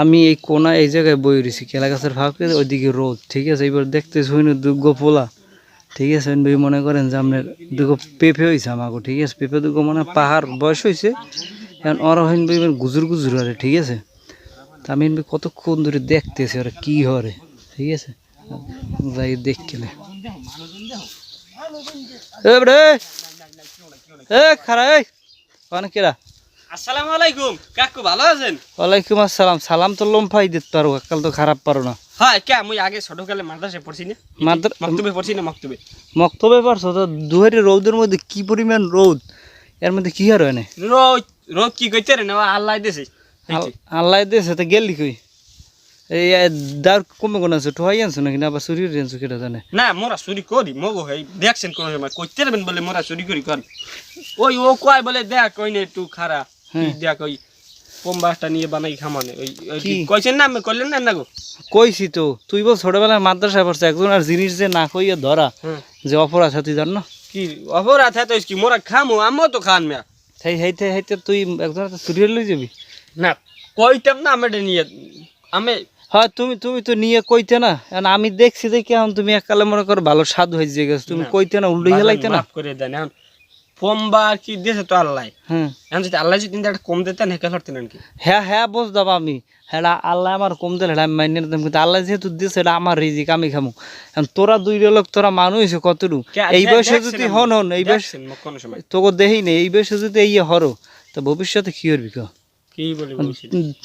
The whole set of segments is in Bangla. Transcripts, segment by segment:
আমি এই কোনা এই জায়গায় বই রয়েছি কেলা গাছের ফাঁকে, ওইদিকে রোদ, ঠিক আছে? এবার দেখতে শুইন দুর্গ পোলা, ঠিক আছে? ভাই মনে করেন যে আপনার দুগো পেঁপে হয়েছে আমাকে ঠিক আছে? পেঁপে দুগো মানে পাহাড় বয়স হয়েছে এখন ওরা হইন ভাই গুজুর গুজুর হরে ঠিক আছে? তা আমি কতক্ষণ ধরে দেখতেছি ওরা কি হরে ঠিক আছে? যাই দেখলে এ খারা এই অনেকেরা আসসালামু আলাইকুম। কাকু ভালো আছেন? ওয়ালাইকুম আসসালাম। সালাম তো লম্ফাই দিতে পারো কাল তো খারাপ পারো না। হ্যাঁ কে? মুই আগে ছোটকালে মাদ্রাসায় পড়ছি না। মাদ্রা- মক্তবে পড়ছি না মক্তবে? মক্তবে পারছ তো দুহারি রৌদের মধ্যে কি পরিমাণ রোদ? এর মধ্যে কি আর হয় না? রোজ রোজ কি কইতে রে? না আল্লাহ দেছে। আল্লাহ দেশে তো গেলি কই? এই দার কমে কোন আছে? ঠোয়াই আনছো নাকি? না আবার চুরি আনছো কেটা জানে? না মোরা চুরি করি মগো হেই দেখছেন কোন সময় কইতে রবেন বলে মোরা চুরি করি কর। ওই ও কয় বলে দেখ কই নে একটু খারা। তুই দেখ ওই নিয়ে বানাই খামানে। ওই কইছেন না আমি করলেন না না গো কইছি তো তুই বল ছোটবেলায় মাদ্রাসায় পড়ছে একজন আর জিনিস যে না কইয়া ধরা হ্যাঁ। যে অপরাধ হয় তুই জান না কি অপরাধ হ্যাঁ তো কি? মোরা খামু আমিও তো খান মিয়া। সেই হেইতে হেইতে তুই একজন চুরি লই যাবি? না কইতাম না আমি নিয়ে আমি হয় তুমি তুমি তো নিয়ে কইতে না। আমি দেখছি দেখি এখন তুমি এককালে মনে করো ভালো স্বাদ হয়েছে গেছে তুমি। কইতে না উল্টো হেলাইতে না? করে দেন এখন আর কি দেশে তো আল্লাহ? এখন যদি আল্লাহ যদি একটা কম দিতেন হেকে ধরতেন আর কি? হ্যাঁ হ্যাঁ বুঝতাম আমি। হ্যাঁ আল্লাহ আমার কম দিলে হ্যাঁ আমি মাইনে নিতাম। কিন্তু আল্লাহ যেহেতু দিয়েছে এটা আমার রিজিক আমি খামু। এখন তোরা দুই লোক তোরা মানুষ কতটু এই বয়সে যদি হন হন এই বয়স সময়। তোকে নেই এই বয়সে যদি এই হরো তো ভবিষ্যতে কি করবি ক? বলি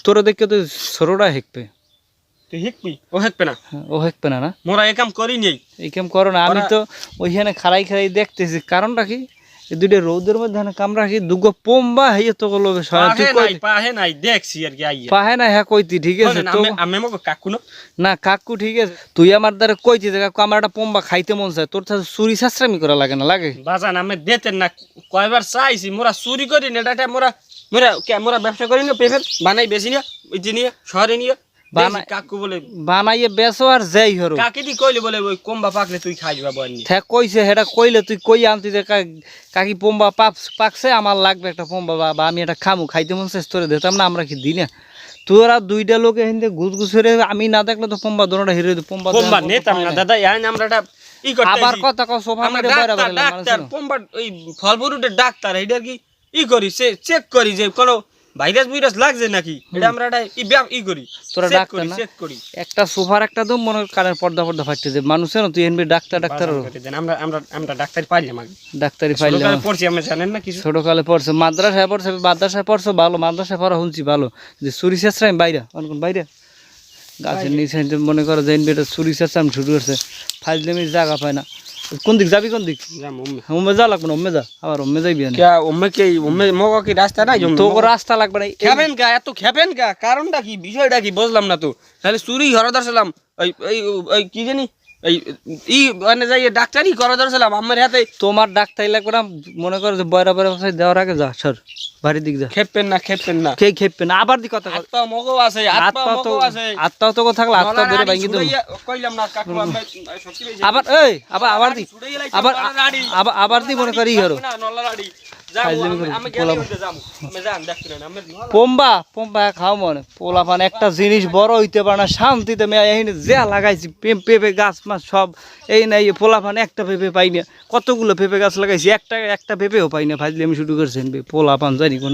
তোরা দেখে তো সরোটা হেকবে। হ্যাঁ, ও হেকবে না না? মোরা এ কাম করি নেই। এই কেম করো না আমি তো ওইখানে খাড়াই খাড়াই দেখতেছি। কারণটা কি? এই দুইটা রৌদের মধ্যে না কামরা কি দুগো পম্বা হইয়ে তো গলো নাই পাহে নাই দেখছি আর কি আইয়া। পাহে না হ্যাঁ কইতি ঠিক আছে তো আমি মোক কাকু না কাকু ঠিক আছে। তুই আমার দ্বারা কইতি যে কাকু আমার একটা পম্বা খাইতে মন চায়। তোর সাথে চুরি শাস্ত্রামি করা লাগে না লাগে? বাজান আমি দেতেন না কয়বার চাইছি মোরা চুরি করি না এটা মোরা মোরা কে মোরা ব্যবসা করি না পেপের বানাই বেশি নিয়ে ওই যে নিয়ে শহরে নিয়ে। কাকু বলে বানাইয়ে বেসো আর যাই হরো। কাকে দি কইলে বলে ওই কম্বা পাকলে তুই খাই যাবা বল ঠেক কইছে হেটা কইলে তুই কই আনতি যে কাকি পম্বা পাপ পাকছে আমার লাগবে একটা পম্বা বা আমি এটা খামু খাইতে মন শেষ করে দিতাম না আমরা কি দিই না? তোরা দুইটা লোকে হিন্দে ঘুষ আমি না দেখলে তো পম্বা দোনোটা হিরে পম্বা পম্বা নেতাম না দাদা আমরা একটা আবার কথা কও সোফা আমরা মেরে বাইরে ডাক্তার বাইরে ডাক্তার পম্বা ওই ফল ফ্রুটের ডাক্তার এটা কি ই করি সে চেক করি যে কোনো ভাইরাস ভাইরাস লাগছে নাকি? এটা আমরা একটা ই ব্যায়াম ই করি তোরা ডাক্তার না? চেক করি। একটা সোফার একটা দম মনে কানের পর্দা পর্দা ফাটতে যে মানুষের তুই এনবি ডাক্তার ডাক্তার। আমরা আমরা আমরা ডাক্তার পারি আমাকে ডাক্তারি ফাইলে ছোটকালে পড়ছি আমরা জানেন না কিছু? ছোট কালে পড়ছে। মাদ্রাসায় পড়ছে মাদ্রাসায় পড়ছো ভালো মাদ্রাসায় পড়া শুনছি ভালো। যে চুরি চেষ্টা আমি বাইরে বাইরে? গাছের নিচে মনে করো যে এনবি এটা চুরি চেষ্টা শুরু করছে ফাইল জায়গা পায় না। কোন দিক যাবি কোন দিক? ওমে যা লাগবে না ওমে যা। আবার ওমে যাইবি না কে উম্মে কে উম্মে মগা কি রাস্তা নাই তো রাস্তা লাগবে না এই- খেবেন গা এত খেবেন গা কারণটা কি বিষয়টা কি বুঝলাম না তো। তাহলে চুরি হরদার সালাম ওই ওই কি জানি? এই ই মানে যাই ডাক্তারই ঘরে ধরছিলাম আমার হাতে তোমার ডাক্তারি লাগবে না মনে করো যে বয়রা বয়রা বসাই দেওয়ার আগে যা সর বাড়ির দিক যা। খেপেন না খেপেন না। কে আবার দি কথা মগো আছে তো তো থাকলে আত্মা ধরে ভাঙি আড়ি কইলাম না কাকু আমরা সত্যি বলছি। আবার এই আবার আবার দি। আবার দি মনে করি হরো। না। পোলা- পম্বা পম্বা খাও মনে। পোলাপান একটা জিনিস বড় হইতে পারে না শান্তিতে মেয়ে যা লাগাইছি পেঁপে গাছ মাছ সব এই নাই পোলাপান একটা পেঁপে পাই না কতগুলো পেঁপে গাছ লাগাইছি? একটা একটা পেঁপেও পাই না ফাইজলে আমি শুরু করছেন পোলাপান জানি কোন